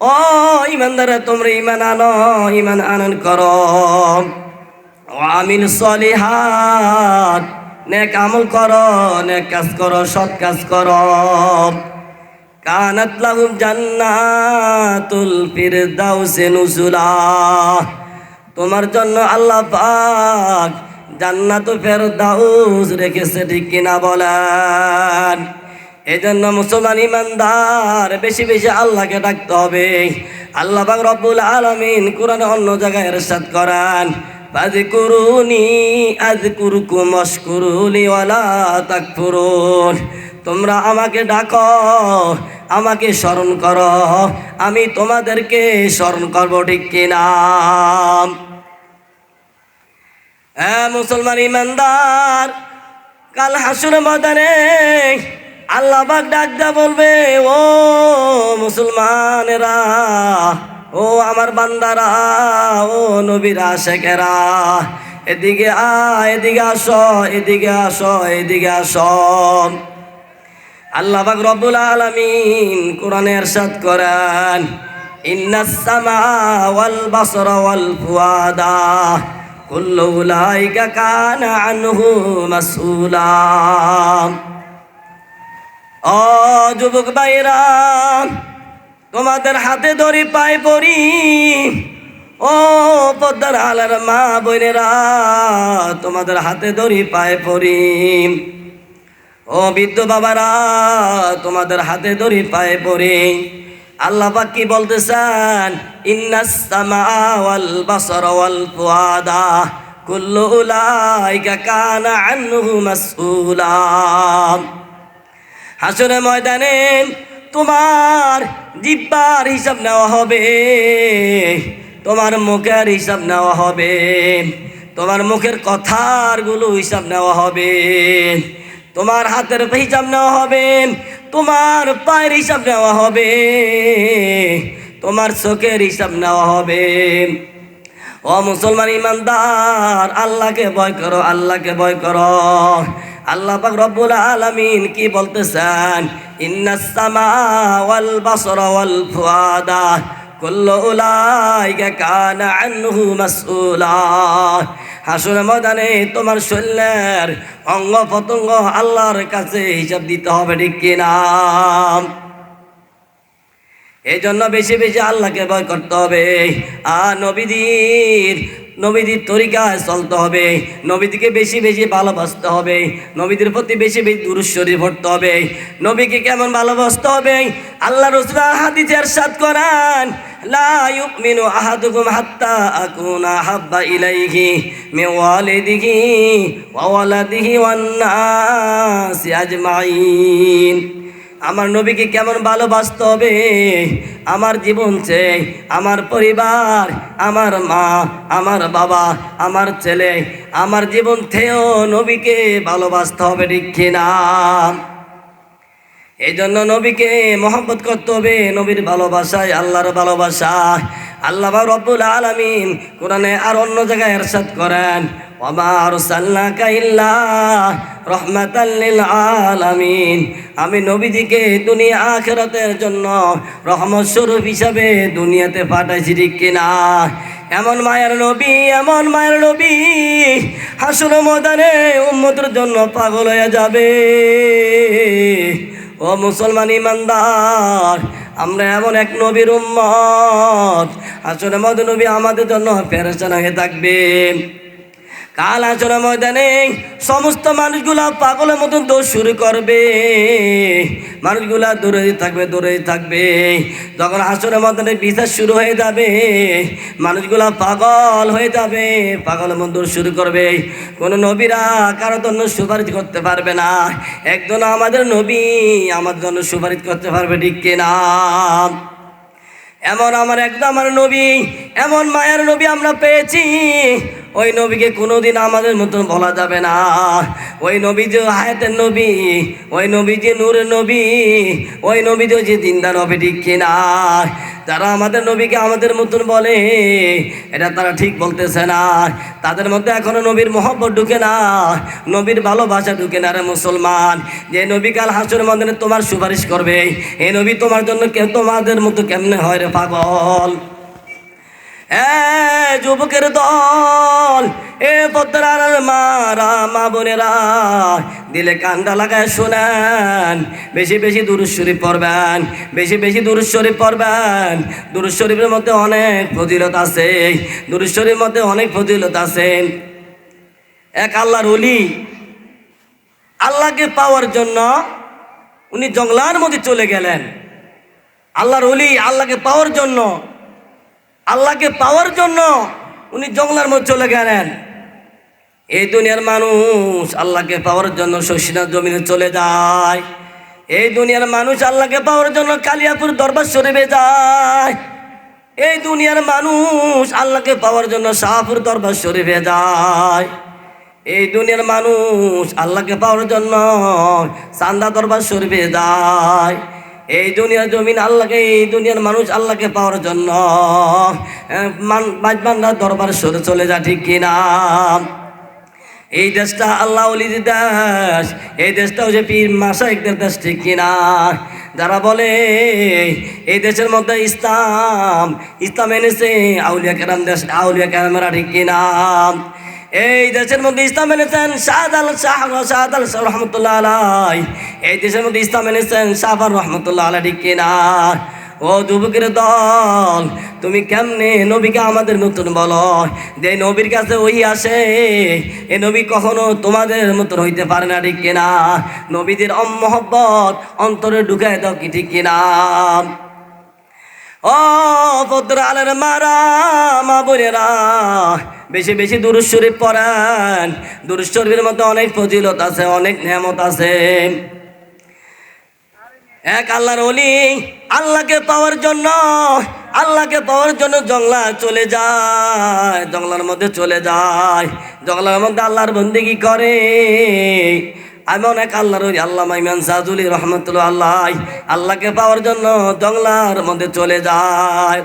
ও ইমানদারা, তোমরা ইমান আনো ইমান আনন করো। আমিন সলিহাত, নেক আমল করো, নেক কাজ করো, সৎ কাজ করো। কানাত লাহুম জান্নাতুল ফিরদাউসে নুজুলা, তোমার জন্য আল্লাহ পাক জান্নাত ফেরদাউস রেখেছে, ঠিক কিনা বলেন। এই জন্য মুসলমান ইমানদার, বেশি বেশি আল্লাহকে ডাকতে হবে। আল্লাহ পাক রব্বুল আলামিন কোরআনে অন্য জায়গায় ইরশাদ করেন তোমরা আমাকে ডাকো, আমাকে স্মরণ করো, আমি তোমাদেরকে স্মরণ করব ঠিক কিনা? হ্যাঁ মুসলমান ইমানদার, কাল হাসুর ময়দানে আল্লাহ বাগ ডাক দা বলবে, ও মুসলমানেরা, ও আমার বান্দারা, ও নবীরা, শেখেরা, এদিকে আ এদিকে আসো এদিকে আসো এদিকে আসো। আল্লাহ পাক রব্বুল আলামিন কোরআনে ইরশাদ করেন ইন্নাস সামা ওয়াল কানা আনহু মাসউলা। ও যুবক ভাইরা তোমাদের হাতে ধরি পায়ে পড়ি। ও পদ্মার আলার মা বোনেরা, তোমাদের হাতে ধরি পায়ে পড়ি। ও বৃদ্ধ বাবারা, তোমাদের হাতে ধরি পায়ে পড়ে। আল্লাহ পাক কি বলতেছেন? ইন্নাস সামা ওয়াল বাসর ওয়াল ফুয়াদা কুল্লু উলাইকা কানা আনহু মাসউলা। হাসরে ময়দানে তোমার জিব্বার হিসাব নেওয়া হবে, তোমার মুখের হিসাব নেওয়া হবে, তোমার মুখের কথারগুলো হিসাব নেওয়া হবে, তোমার হাতের হিসাব নেওয়া হবে, তোমার পায়ের হিসাব নেওয়া হবে, তোমার চোখের হিসাব নেওয়া হবে। ও মুসলমান ইমানদার, আল্লাহকে ভয় করো, আল্লাহকে ভয় করো। আল্লাহ পাক রব্বুল আলামিন কি বলতেছেন? ইন্নাস সামা ওয়াল বাসরা ওয়াল ফুয়াদা, কুল্লু উলাইকা কানা আনহু ময়দানে তোমার শরীরের অঙ্গ প্রত্যঙ্গ আল্লাহর কাছে হিসাব দিতে হবে, ঠিক কিনা এই জন্য বেশি বেশি আল্লাহকে ভয় করতে হবে। আর নবীদের নবীদের তরিকায় চলতে হবে, নবীদিকে বেশি বেশি ভালোবাসতে হবে, নবীদের প্রতি বেশি বেশি দুরুশ্বরী ভরতে হবে। নবীকে কেমন ভালোবাসতে হবে? আল্লাহ রসুলা হাদিসে এরশাদ করান হাত্তা হাব্বা আজমাইন। আমার নবীকে কেমন ভালোবাসতে হবে? আমার জীবন চেয়ে, আমার পরিবার, আমার মা, আমার বাবা, আমার ছেলে, আমার জীবন থেকেও নবীকে ভালোবাসতে হবে ঠিক কিনা? এই জন্য নবীকে মহব্বত করতে হবে নবীর ভালোবাসায়, আল্লাহর ভালোবাসা আল্লাহ রব্বুল আলামিন কোরআনে আর অন্য জায়গায় এরশাদ করেন। আমি নবীজিকে দুনিয়া আখিরাতের জন্য রহমত স্বরূপ হিসাবে দুনিয়াতে পাঠাইছি, ঠিক কিনা? এমন মায়ের নবী, এমন মায়ের নবী হাসুর ময়দানে উম্মতের জন্য পাগল হয়ে যাবে। ও মুসলমান ইমানদার, আমরা এমন এক নবীর উম্মত। আসলে মদ নবী আমাদের জন্য ফেরেশান হয়ে থাকবে। কাল আচরা ময়দানে সমস্ত মানুষগুলা পাগলের মতন দোষ শুরু করবে। মানুষগুলা দূরে থাকবে দূরে থাকবে। যখন হাসরের ময়দানে বিচার শুরু হয়ে যাবে, মানুষগুলা পাগল হয়ে যাবে, পাগলের মতন দোষ শুরু করবে। কোনো নবীরা কারও জন্য সুপারিশ করতে পারবে না। একজন আমাদের নবী আমাদের জন্য সুপারিশ করতে পারবে, ঠিক কিনা? এমন আমার একদম আমার নবী, এমন মায়ের নবী আমরা পেয়েছি। ওই নবীকে কোনোদিন আমাদের মতন বলা যাবে না। ওই নবী যে হায়াতের নবী, ওই নবী যে নূরের নবী, ওই নবী যে দিনদার নবী, ঠিক কিনা যারা আমাদের নবীকে আমাদের মতন বলে, এটা তারা ঠিক বলতেছে না। তাদের মধ্যে এখনও নবীর মহব্বত ঢুকে না, নবীর ভালোবাসা ঢুকে না রে মুসলমান। যে নবী কাল হাসুর মধ্যে তোমার সুপারিশ করবে এই নবী তোমার জন্য কে তোমাদের মতো কেমনে হয় রে পাগল? এ যুবকের দল, এ পদ্মার মারা, মা বোনেরা, দিলে কান্দা লাগায় শোনেন। বেশি বেশি দুরুশ্বরী পড়বেন, বেশি বেশি দুরুশ্বরী পড়বেন। দুরুশ্বরীর মধ্যে অনেক ফজিলত আছে, দুরুশ্বরীর মধ্যে অনেক ফজিলত আছে। এক আল্লাহর অলি আল্লাহকে পাওয়ার জন্য উনি জঙ্গলার মধ্যে চলে গেলেন। আল্লাহর অলি আল্লাহকে পাওয়ার জন্য আল্লাহকে পাওয়ার জন্য উনি জঙ্গলার মধ্যে চলে গেলেন। এই দুনিয়ার মানুষ আল্লাহকে পাওয়ার জন্য শশীনাথ জমিনে চলে যায়। এই দুনিয়ার মানুষ আল্লাহকে পাওয়ার জন্য কালিয়াপুর দরবার শরীফে যায়। এই দুনিয়ার মানুষ আল্লাহকে পাওয়ার জন্য শাহপুর দরবার শরীফে যায়। এই দুনিয়ার মানুষ আল্লাহকে পাওয়ার জন্য চান্দা দরবার শরীফে যায়। এই দুনিয়ার জমিন আল্লাহকে, এই দুনিয়ার মানুষ আল্লাহকে পাওয়ার জন্য। বাজবান্ডার দরবার সরে চলে যা ঠিক কিনা? এই দেশটা আল্লাহ অলির দেশ, এই দেশটা হচ্ছে পীর মাসাইকদের দেশ, ঠিক কিনা? যারা বলে, এই দেশের মধ্যে ইসলাম ইসলাম এনেছে, আউলিয়া কেরাম দেশ, আউলিয়া কেরামেরা, ঠিক কিনা? এই দেশের মধ্যে ইসলাম এনেছেন শাহাদ আল শাহ শাহাদ আল শাহ রহমতুল্লাহ আলাই। এই দেশের মধ্যে ইসলাম এনেছেন শাহবার রহমতুল্লাহ আলাই, ঠিক কিনা? ও যুবকের দল, তুমি কেমনে নবীকে আমাদের নতুন বলো? যে নবীর কাছে ওই আসে, এ নবী কখনো তোমাদের মতন হইতে পারে না, ঠিক কিনা? নবীদের অমহব্বত অন্তরে ঢুকায় দাও কি, ঠিক কিনা? ও পদ্র আলের মারা, মা বোনেরা, বেশি বেশি দুরুশ্বরী পড়েন। দুরুশ্বরীর মধ্যে অনেক ফজিলত আছে, অনেক নিয়ামত আছে। এক আল্লাহর অলি আল্লাহকে পাওয়ার জন্য, আল্লাহকে পাওয়ার জন্য জংলা চলে যায় জংলার মধ্যে চলে যায়। জংলার মধ্যে আল্লাহর বন্দিগি করে। এমন অনেক আল্লাহর আল্লাহ মাইমান সাজুলি রহমতুল্লাহ আল্লাহ। আল্লাহকে পাওয়ার জন্য জংলার মধ্যে চলে যায়।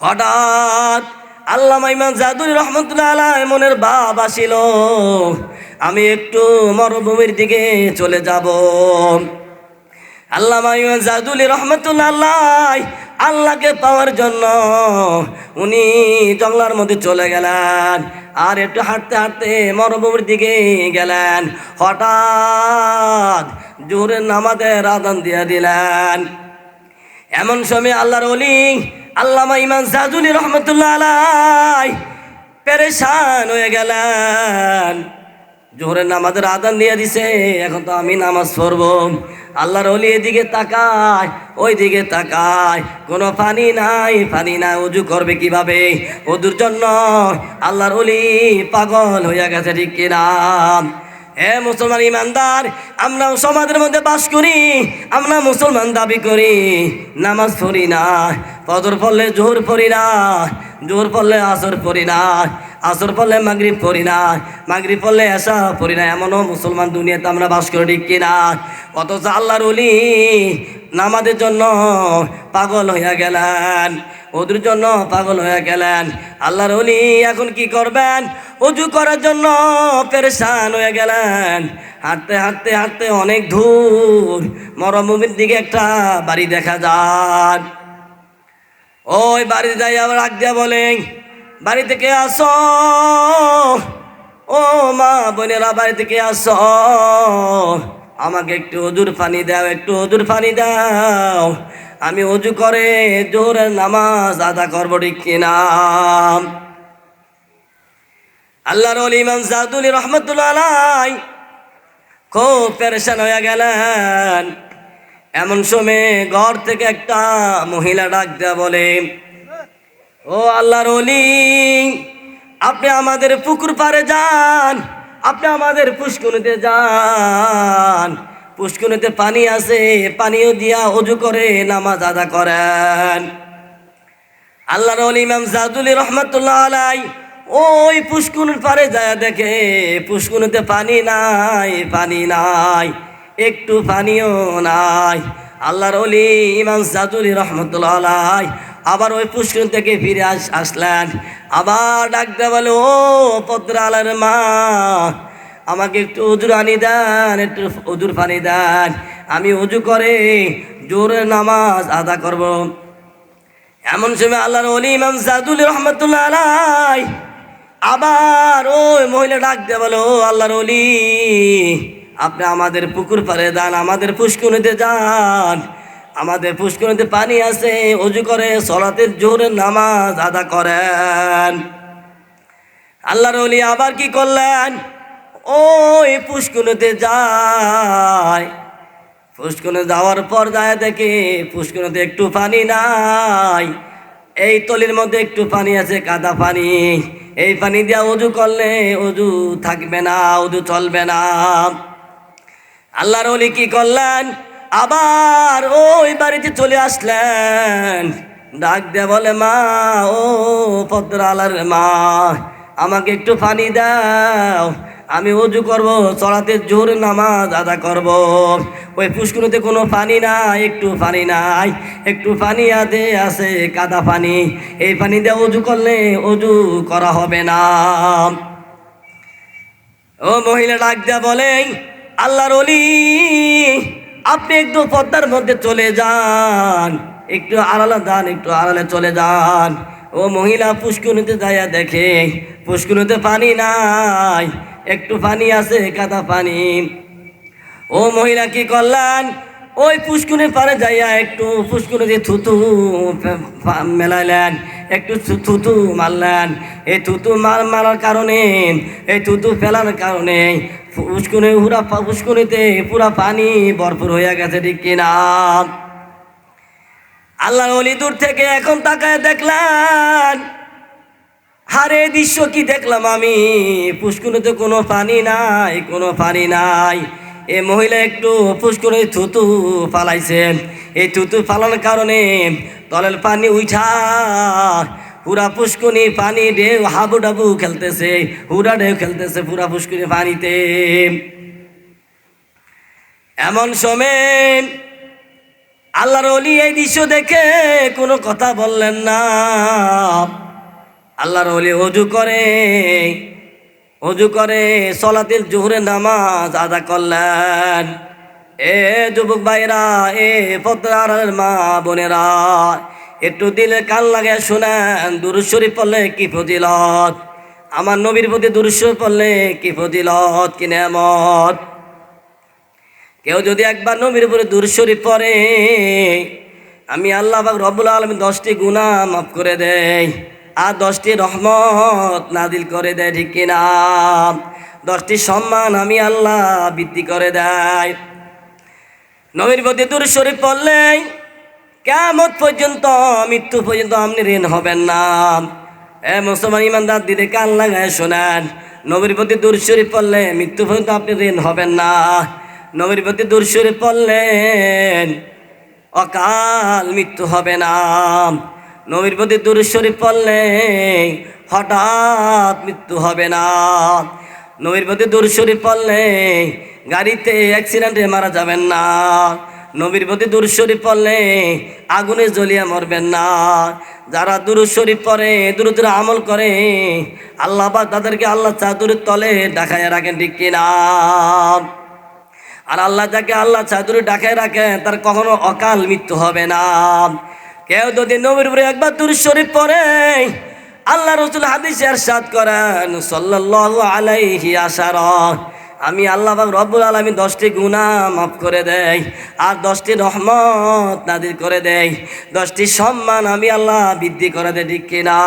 হঠাৎ আল্লাহ মাইমান জাদুল, রহমতুল্লাহ আল্লাহ মনের বাপ আসিল। আমি একটু মরুভূমির দিকে চলে যাব। আল্লাহ জাদুল রহমতুল্লাহ আল্লাহ আল্লাহকে পাওয়ার জন্য উনি জঙ্গলার মধ্যে চলে গেলেন আর একটু হাঁটতে হাঁটতে মরুভূমির দিকে গেলেন। হঠাৎ জোরের নামাজের আদান দিয়ে দিলেন। এমন সময় আল্লাহর অলি আল্লামা ইমান সাজুলি রহমতুল্লাহ আলাই পেরেশান হয়ে গেলেন। জোহরের নামাজের আদান দিয়ে দিছে, এখন তো আমি নামাজ পড়ব। আল্লাহর অলি এদিকে তাকায়, ওই দিকে তাকায়। কোনো পানি নাই পানি নাই উজু করবে কীভাবে? ওদুর জন্য আল্লাহর অলি পাগল হইয়া গেছে, ঠিক কিনা? হে মুসলমান ইমানদার আমরা সমাজের মধ্যে বাস করি, আমরা মুসলমান দাবি করি, নামাজ পড়ি না, ফজর পড়লে জোর পড়ি না জোর পড়লে আসর পড়ি না আসর পড়লে মাগরিব পড়ি না মাগরিব পড়লে এসা পড়ি না এমনও মুসলমান দুনিয়াতে আমরা বাস করি, ঠিক কিনা? অথচ আল্লাহর অলি নামাজের জন্য পাগল হইয়া গেলেন, ওদের জন্য পাগল হয়ে গেলেন। আল্লাহর অলি এখন কি করবেন? অজু করার জন্য পেরেশান হয়ে গেলেন। হাঁটতে হাঁটতে হাঁটতে অনেক দূর, মরমভূমির দিকে একটা বাড়ি দেখা যায়। ওই বাড়িতে যাই আবার আগ দিয়া বলেন বাড়ি থেকে আসো ও মা বোনেরা বাড়ি থেকে আসো আমাকে একটু অজুর পানি দাও, একটু অজুর পানি দাও। আমি অজু করে জোরে নামাজ আদা করব, ঠিক কিনা আল্লাহর ইমাম জাদুলি রহমতুল্লাহ খুব পেরেশান হয়ে গেলেন। এমন সময় ঘর থেকে একটা মহিলা ডাক দেয়া বলে, ও আল্লাহর অলি আপনি আমাদের পুকুর পারে যান, আপনি আমাদের পুষ্কুনিতে যান। পুষ্কুনিতে পানি আছে, পানিও দিয়া অজু করে, নামাজ আদা করেন। আল্লাহর অলি ইমাম জাদুলি রহমতুল্লাহ আলাই ওই পুষ্কুনের পারে যায় দেখে পুষ্কুনিতে পানি নাই পানি নাই। একটু পানিও নাই। আল্লাহর অলি ইমাম সাজুলি রহমতুল্লাহ আবার ওই পুষ্কুন থেকে ফিরে আস, আসলেন। আবার ডাকতে বলে, ও পদ্র আলার মা, আমাকে একটু উজুর আনি দেন, একটু উজুর পানি দেন। আমি উজু করে জোরে নামাজ আদা করব। এমন সময় আল্লাহর অলি ইমাম সাদুল রহমতুল্লাহ আলাই আবার ওই মহিলা ডাক দিয়ে বলো, "ও আল্লাহর অলি আপনি আমাদের পুকুর পাড়ে যান, আমাদের পুষ্কুনিতে যান। আমাদের পুষ্কুনিতে পানি আছে, অজু করে সলাতের জোরে নামাজ আদা করেন। আল্লাহর অলি আবার কি করলেন? ওই পুষ্কুনিতে যায়। পুষ্কুনে যাওয়ার পর যায় দেখে পুষ্কুনিতে একটু পানি নাই। এই তলির মধ্যে একটু পানি আছে, কাদা পানি। এই পানি দিয়া অজু করলে অজু থাকবে না, অজু চলবে না। আল্লাহর অলি কি করলেন? আবার ওই বাড়িতে চলে আসলেন। ডাক দে বলে, মা, ও পদ্র আলার মা, আমাকে একটু পানি দাও। আমি অজু করব চড়াতে জোর নামাজ আদা করব। ওই পুষ্করতে কোনো পানি নাই, একটু পানি নাই, একটু পানি আদে আছে, কাদা পানি। এই পানি দিয়ে অজু করলে অজু করা হবে না। ও মহিলা ডাক দেয়া বলেন আল্লাহর অলি আপনি একটু পদ্মার মধ্যে চলে যান। একটু আড়ালে যান একটু আড়ালে চলে যান। ও মহিলা পুষ্কুনিতে যাইয়া দেখে পুষ্কুনিতে পানি নাই, একটু পানি আছে, কাদা পানি। ও মহিলা, কি করলেন? ওই পুষ্কুনের পারে যাইয়া একটু পুষ্কুনে দিয়ে থুতু মেলাইলেন একটু থুতু মারলেন। এই থুতু মার মারার কারণে, এই থুতু ফেলার কারণে পুষ্কুনে পুরা পুষ্কুনিতে পুরা পানি ভরপুর হয়ে গেছে, ঠিক কিনা আল্লাহ অলি দূর থেকে এখন তাকায় দেখলেন, হারে দৃশ্য কি দেখলাম আমি? পুষ্কুনিতে কোনো পানি নাই, কোনো পানি নাই। এ মহিলা একটু পুষ্কুনে থুতু ফালাইছেন এই থুতু ফালানোর কারণে তলের পানি উঠা পুরা পুষ্কুনি পানি ঢেউ হাবু ডাবু খেলতেছে হুরা ঢেউ খেলতেছে পুরা পুষ্কুনি পানিতে। এমন সময় আল্লাহর অলি এই দৃশ্য দেখে কোনো কথা বললেন না। আল্লাহর অলি অজু করে অজু করে সলাতিল জোহরে নামাজ আদা করলেন। এ যুবক ভাইরা, এ পদ্মার মা বোনেরা, একটু দিলে কান লাগে শুনেন দুরুশ্বরী পড়লে কি ফজিলত? আমার নবীর প্রতি দুরুশ্বর পড়লে কি ফজিলত, কি নেমত কেউ যদি একবার নবীর উপরে দুরুশ্বরী পড়ে, আমি আল্লাহ পাক রব্বুল আলমী দশটি গুণা মাফ করে দেয় আর দশটি রহমত নাদিল করে দেয়, ঠিক কিনা দশটি সম্মান আমি আল্লাহ বৃদ্ধি করে দেয়। নবীর প্রতি দূর শরীফ পড়লে কেমন পর্যন্ত, মৃত্যু পর্যন্ত আপনি ঋণ হবেন না। এ মুসলমান ইমানদার দিদি কান লাগায় শোনেন, নবীর প্রতি দূর শরীফ পড়লে মৃত্যু পর্যন্ত আপনি ঋণ হবেন না। নবীর প্রতি দূর শরীফ পড়লেন অকাল মৃত্যু হবে না। নবীর প্রতি দূর শরীফ পড়লে হঠাৎ মৃত্যু হবে না। নবীর প্রতি দূর শরীফ পড়লে গাড়িতে অ্যাক্সিডেন্টে মারা যাবেন না। নবীর প্রতি দূর শরীফ পড়লে আগুনে জ্বলিয়ে মরবেন না। যারা দূর শরীফ পড়ে দূর দূর আমল করে, আল্লাহ বা তাদেরকে আল্লাহ চাদুরের তলে দেখায় রাখেন, ঠিক কিনা আর আল্লাহ যাকে আল্লাহ চাদুরে ডাকায় রাখেন, তার কখনো অকাল মৃত্যু হবে না। কেউ যদি নবীর উপরে একবার দূর শরীফ পড়ে, আল্লাহ রসুল হাদিস এরশাদ করেন, সাল্লাল্লাহু আলাইহি আশার আমি আল্লাহ রব্বুল আলমী দশটি গুণা মাফ করে দেয় আর দশটি রহমত নাদির করে দেয় দশটি সম্মান আমি আল্লাহ বৃদ্ধি করে দেয় ঠিক কিনা?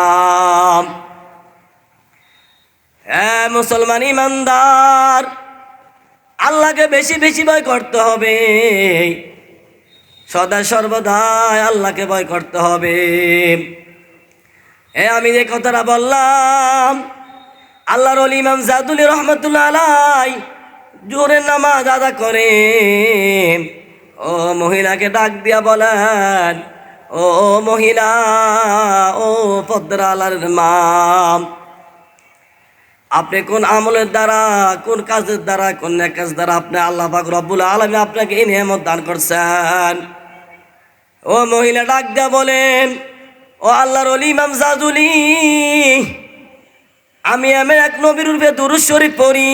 হ্যাঁ মুসলমান ইমানদার, আল্লাহকে বেশি বেশি ভয় করতে হবে। সদা সর্বদাই আল্লাহকে ভয় করতে হবে। এ আমি যে কথাটা বললাম, আল্লাহর ইমাম জাদুল রহমতুল্লাহ আলাই জোরের নামাজ আদা করে। ও মহিলাকে ডাক দিয়া বলেন, ও মহিলা, ও পদ্রা আলার মা, আপনি কোন আমলের দ্বারা, কোন কাজের দ্বারা, কোন কাজ দ্বারা আপনি আল্লাহ পাক রব্বুল আলমী আপনাকে এই নিয়ামত দান করছেন? ও মহিলা ডাক দিয়া বলেন, ও আল্লাহর অলি ইমাম জাজুলি আমি এমন এক নবীর রূপে দুরুদ শরীফ পড়ি,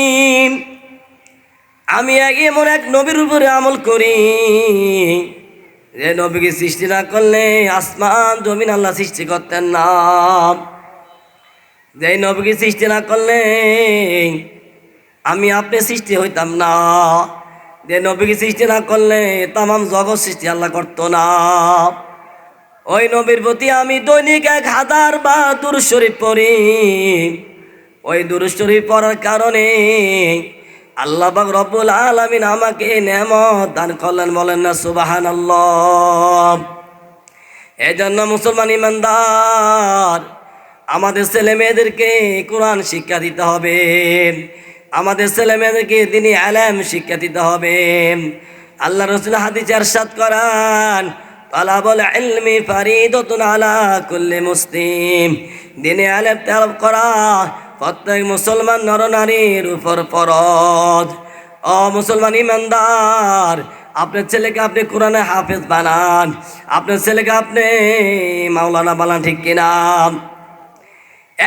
আমি এমন এক নবীর উপরে আমল করি। যে নবীকে সৃষ্টি না করলে আসমান, জমিন আল্লাহ সৃষ্টি করতেন না। যে নবীকে সৃষ্টি না করলে আমি আপনি সৃষ্টি হইতাম না। যে নবীকে সৃষ্টি না করলে তামাম জগৎ সৃষ্টি আল্লাহ করতো না। ওই নবীর প্রতি আমি দৈনিক এক হাজার বা দুরুদ শরীফ পড়ি। ওই দুরুদ শরীফ পড়ার কারণে আল্লাহ পাক রব্বুল আলামিন আমাকে নেমত দান করলেন, বলেন না সুবাহান আল্লাহ এই জন্য মুসলমান ইমানদার, আমাদের ছেলে মেয়েদেরকে কোরআন শিক্ষা দিতে হবে। আমাদের ছেলে মেয়েদেরকে তিনি আলেম শিক্ষা দিতে হবে। আল্লাহ রসুল হাদিস এরশাদ করান মুসলিম। প্রত্যেক মুসলমান উপর মুসলমান ইমানদার, আপনার ছেলেকে আপনি কোরআনে হাফেজ বানান, আপনার ছেলেকে আপনি মাওলানা বানান, ঠিক কিনা?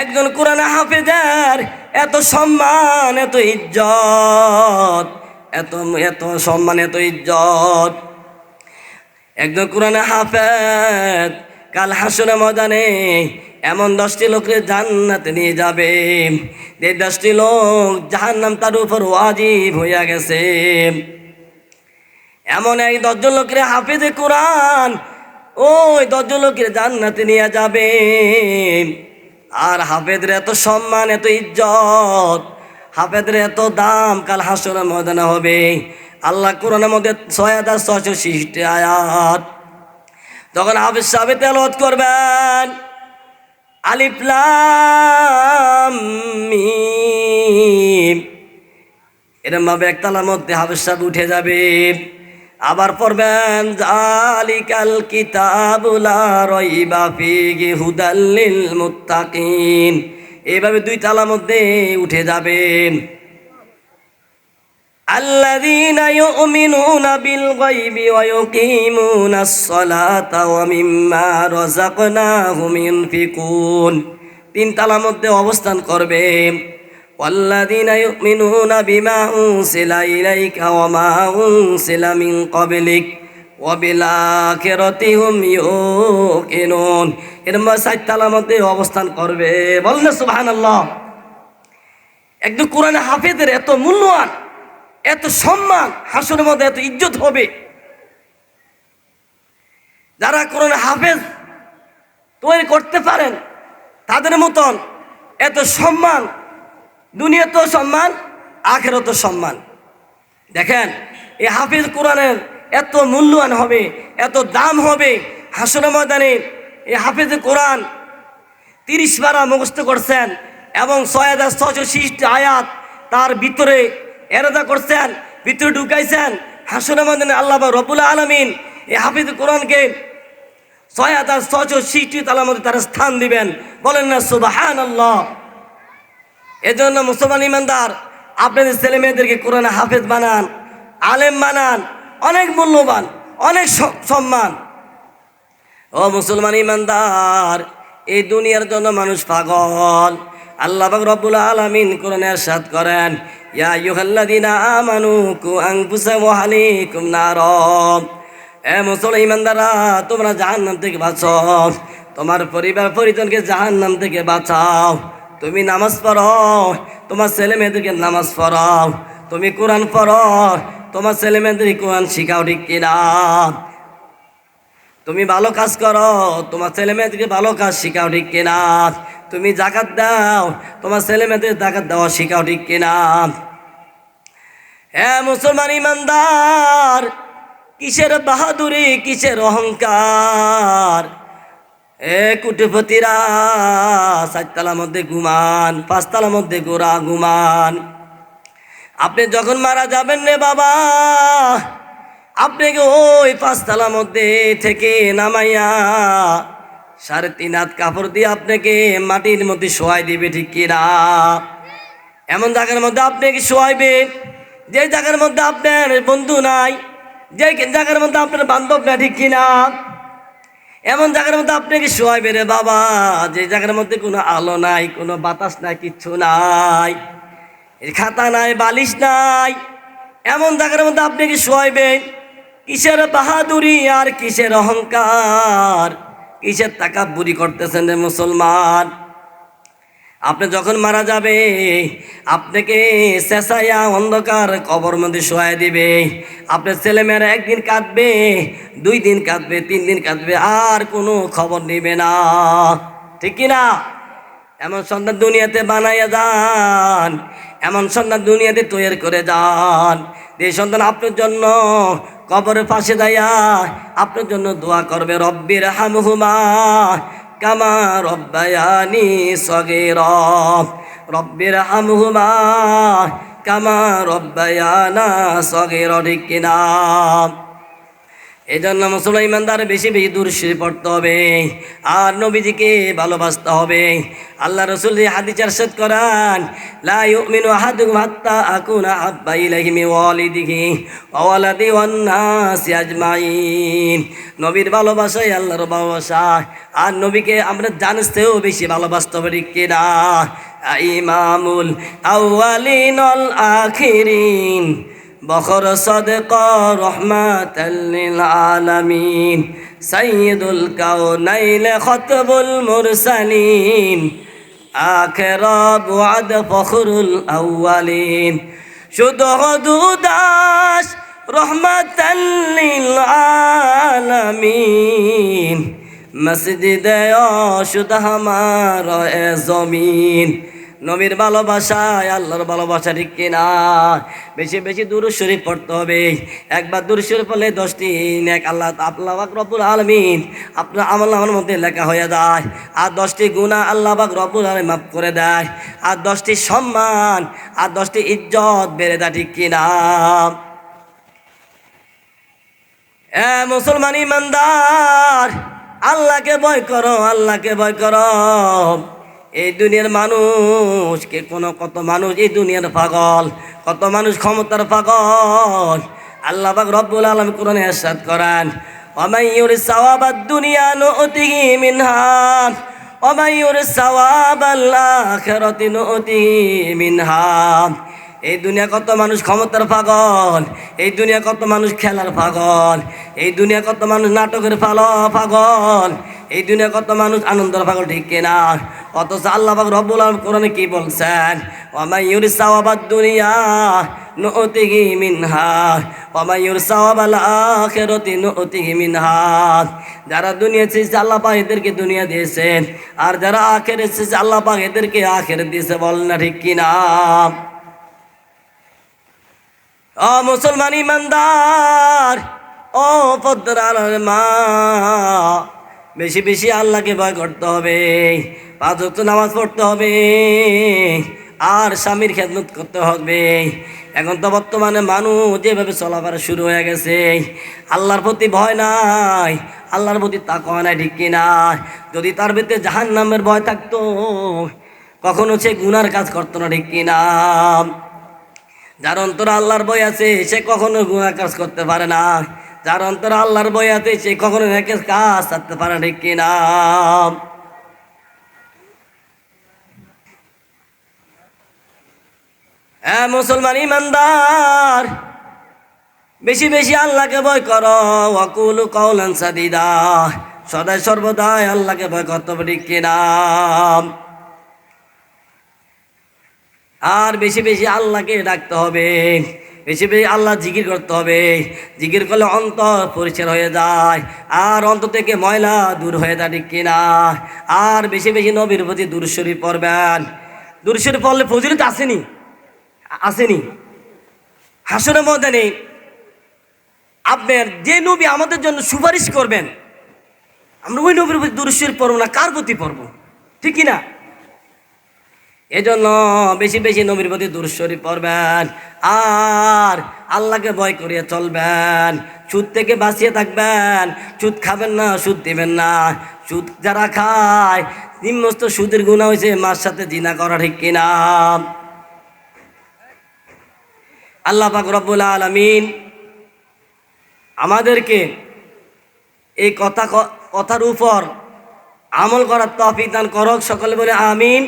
একজন কোরআনে হাফেজের এত সম্মান, এত ইজ্জত, এত এত সম্মান, এত ইজ্জত। একজন কোরআনে হাফেজ, কাল হাসনে ময়দানে এমন দশটি লোককে জান্নাতে নিয়ে যাবে। যে দশটি লোক জাহান্নাম তার উপর ওয়াজিব হইয়া গেছে। এমন এক দশজন লোকের হাফেজে কোরআন, ওই দশজন লোকের জান্নাতে নিয়ে যাবে। আর হাফেদের এত সম্মান, এত ইজ্জত হাফেদের এত দাম, কাল হাসনের ময়দানে হবে। আল্লাহ কোরআনের মধ্যে ছয় হাজার ছয়শো সৃষ্টি আয়াত। তখন হাফেজ সাহেব তেলত করবেন আলিফলাম মিম এরম ভাবে একতলার মধ্যে হাফেজ সাহেব উঠে যাবে। আবার পড়বেন, জালিকাল কিতাবুলা রইবা ফিগি মুত্তাকিন। এভাবে দুই তালা মধ্যে উঠে যাবেন। الذين يؤمنون بالغيب ويقيمون الصلاة ومما رزقناهم ينفقون তিন তালার মধ্যে অবস্থান করবে والذين يؤمنون بما أنزل إليك وما أنزل من قبلك وبالآخرة هم يوقنون এরম সাত তালার মধ্যে অবস্থান করবে বলেন সুবহানাল্লাহ একদম কোরআনে হাফেজের এত মূল্যবান এত সম্মান হাসনের মধ্যে এত ইজ্জত হবে যারা কোরআনে হাফেজ তৈরি করতে পারেন তাদের মতন এত সম্মান দুনিয়াতেও সম্মান আখেরত সম্মান। দেখেন, এই হাফিজ কোরআনের এত মূল্যবান হবে, এত দাম হবে হাসনের ময়দানে এই হাফিজ কোরআন তিরিশ বারা মুখস্থ করছেন এবং ছয় হাজার ছশো সৃষ্টি আয়াত তার ভিতরে এরাদা করছেন, ভিতরে ঢুকাইছেন। হাসনের ময়দানে আল্লাহ রবুল আলমিন এই হাফিজ কোরআনকে ছয় হাজার ছশো সৃষ্টি তালার মধ্যে তারা স্থান দিবেন। বলেন না সুবাহান আল্লাহ এজন্য মুসলমান ইমানদার আপনাদের ছেলে মেয়েদেরকে কোরআন হাফেজ বানান, আলেম বানান, অনেক মূল্যবান, অনেক সম্মান। ও মুসলমান ইমানদার, এই দুনিয়ার জন্য মানুষ পাগল। আল্লাহ রব্বুল আলমিন কোরআন এরশাদ করেন, ইয়া ইউহাল্লাদিনা আমানু কু আংফুসা ওয়াহালিকুম নারম। এ মুসলমান ইমানদাররা, তোমরা জাহান্নাম থেকে বাঁচো, তোমার পরিবার পরিজনকে জাহান্নাম থেকে বাঁচাও। তুমি নামাজ পড়ো তোমার ছেলে মেয়েদেরকে নামাজ পড়াও, তুমি কোরআন পড়ো তোমার ছেলে মেয়েদেরকে কোরআন শিখাও, ঠিক কিনা? তুমি ভালো কাজ করো, তোমার ছেলে মেয়েদেরকে ভালো কাজ শিখাও, ঠিক কিনা? তুমি জাকাত দাও, তোমার ছেলে মেয়েদের জাকাত দেওয়া শিখাও, ঠিক কিনা? হ্যাঁ মুসলমান ইমানদার, কিসের বাহাদুরি, কিসের অহংকার? এ কুটিপতিরা, চারতলার মধ্যে ঘুমান, পাঁচতলার মধ্যে গোড়া ঘুমান। আপনি যখন মারা যাবেন রে বাবা, আপনাকে ওই পাঁচতলার মধ্যে থেকে নামাইয়া সাড়ে তিন হাত কাপড় দিয়ে আপনাকে মাটির মধ্যে শোয়াই দিবে, ঠিক কিনা এমন জায়গার মধ্যে আপনি কি শোয়াইবেন? যে জায়গার মধ্যে আপনার বন্ধু নাই, যে জায়গার মধ্যে আপনার বান্ধব না ঠিক কিনা এমন জায়গার মধ্যে আপনি কি শোয়াইবে রে বাবা? যে জায়গার মধ্যে কোনো আলো নাই, কোনো বাতাস নাই, কিচ্ছু নাই। খাতা নাই, বালিশ নাই। এমন জায়গার মধ্যে আপনি কি শোয়াইবেন কিসের বাহাদুরি আর কিসের অহংকার? কিসের টাকা বুড়ি করতেছেন রে মুসলমান? আপনি যখন মারা যাবে, আপনাকে শেষাইয়া অন্ধকার কবর মধ্যে শোয়া দিবে। আপনার ছেলেমেয়েরা একদিন কাঁদবে, দুই দিন কাঁদবে, তিন দিন কাঁদবে, আর কোনো খবর নেবে না। ঠিক কি না? এমন সন্তান দুনিয়াতে বানাইয়া যান, এমন সন্তান দুনিয়াতে তৈরি করে যান। যে সন্তান আপনার জন্য কবরের পাশে দাইয়া আপনার জন্য দোয়া করবে রব্বির হামহুমা কামা রব্বায়ানি সগের। রব্বের হামহুমা কামা রব্বায়ানা সগের ঠিক কিনা? এই জন্য মুসলমান ইমানদার বেশি বেশি দূর শুয়ে পড়তে হবে। আর নবীজিকে ভালোবাসতে হবে। আল্লাহ রসুল হাদিচার সেদ করান, লা ইউমিনু আহাদুকুম হাত্তা আকুনা আব্বা ইলাইহি ওয়ালিদিহি ওয়া ওয়ালাদি ওয়ান নাসি আজমাইন। নবীর ভালোবাসাই আল্লাহর ভালোবাসা। আর নবীকে আমরা জানতেও বেশি ভালোবাসতে হবে, ঠিক কিনা? ইমামুল আউয়ালিন ওয়াল আখিরিন। بخر صدقا رحمة للعالمين سيد الكونين خطب المرسلين آخر بعد فخر الأولين شده دوداش رحمة للعالمين مسجد يا شده ما رأي زمين নবীর ভালোবাসায়, আল্লাহর ভালোবাসা ঠিক কিনা? বেশি বেশি দূর শরীফ পড়তে হবে। একবার দূর শরীফ পড়লে দশটি এক আল্লাহ আল্লাহ রব্বুল আলমিন আপনার আমল আমার মধ্যে লেখা হয়ে যায়। আর দশটি গুণা আল্লাহ বাক রব্বুল আলম মাফ করে দেয়। আর দশটি সম্মান, আর দশটি ইজ্জত বেড়ে দেয় ঠিক কিনা? এ মুসলমান ইমানদার, আল্লাহকে ভয় করো, আল্লাহকে ভয় করো। এই দুনিয়ার মানুষ কে কোনো কত মানুষ, এই দুনিয়ার পাগল, কত মানুষ ক্ষমতার পাগল। আল্লাহ পাক রব্বুল আলম কোরআনে এরশাদ করেন অমাইয়ুর সাওয়াবাদ দুনিয়া নুতিহি মিনহা অমাইয়ুর সাওয়াবাল আখিরাতি নুতিহি মিনহা। এই দুনিয়া কত মানুষ ক্ষমতার পাগল? এই দুনিয়া কত মানুষ খেলার পাগল? এই দুনিয়া কত মানুষ নাটকের পাল পাগল? এই দুনিয়া কত মানুষ আনন্দের পাগল, ঠিক কিনা অথচ আল্লাহ পাক রব্বুল আলম কোরআনে কি বলছেন? ওমাইয়ুর সাওয়াবাদ দুনিয়া নুতিহি মিনহা। ওমাইয়ুর সাওয়াবাল আখিরাতি নুতিহি মিনহা। যারা দুনিয়া চেয়েছে আল্লাহ পাক এদেরকে দুনিয়া দিয়েছেন। আর যারা আখের চেয়েছে আল্লাহ পাক এদেরকে আখের দিয়েছে, বল না ঠিক কিনা ও মুসলমান ইমানদার ও পদ্মার মা। বেশি বেশি আল্লাহকে ভয় করতে হবে, পাঁচ নামাজ পড়তে হবে, আর স্বামীর খেদমত করতে হবে। এখন তো বর্তমানে মানুষ যেভাবে চলাফেরা শুরু হয়ে গেছে, আল্লাহর প্রতি ভয় নাই, আল্লাহর প্রতি তাকওয়া নাই, ঠিক কিনা যদি তার ভিতরে জাহান নামের ভয় থাকতো, কখনো সে গুনার কাজ করতো না, ঠিক কিনা যার অন্তর আল্লাহর বই আছে, সে কখনো গুণা কাজ করতে পারে না। যার অন্তর আল্লাহর বই আছে, সে কখনো কাজ করতে পারে ঠিক কিনা হ্যাঁ মুসলমান ইমানদার, বেশি বেশি আল্লাহকে ভয় করো। ওয়াকুল কৌলান সাদিদা সদাই সর্বদাই আল্লাহকে ভয় করতে পারি কিনা আর বেশি বেশি আল্লাহকে ডাকতে হবে। বেশি বেশি আল্লাহ জিকির করতে হবে। জিকির করলে অন্তর পরিষ্কার হয়ে যায়। আর অন্তর থেকে ময়লা দূর হয়ে যায়, ঠিক কিনা? আর বেশি বেশি নবীর প্রতি দূরস্বরী পড়বেন। দূরস্বরী পড়লে ফজিলত আসেনি? আসেনি। হাসনের মধ্যে নেই আপনার যে নবী আমাদের জন্য সুপারিশ করবেন, আমরা ওই নবীর প্রতি দূরস্বরী পড়ব না, কার প্রতি পড়ব? ঠিক কিনা? এজন্য বেশি বেশি নবীর প্রতি দূরস্বরী পড়বেন। আর আল্লাহকে ভয় করিয়ে চলবেন। সুদ থেকে বাঁচিয়ে থাকবেন। সুদ খাবেন না, সুদ দিবেন না। সুদ যারা খায়, নিম্নস্ত সুদের গুণা হয়েছে মার সাথে জিনা করা ঠিক কিনা। আল্লাহ পাক রব্বুল আলমিন আমাদেরকে এই কথা কথার উপর আমল করার তফিক দান করক। সকলে বলে আমিন।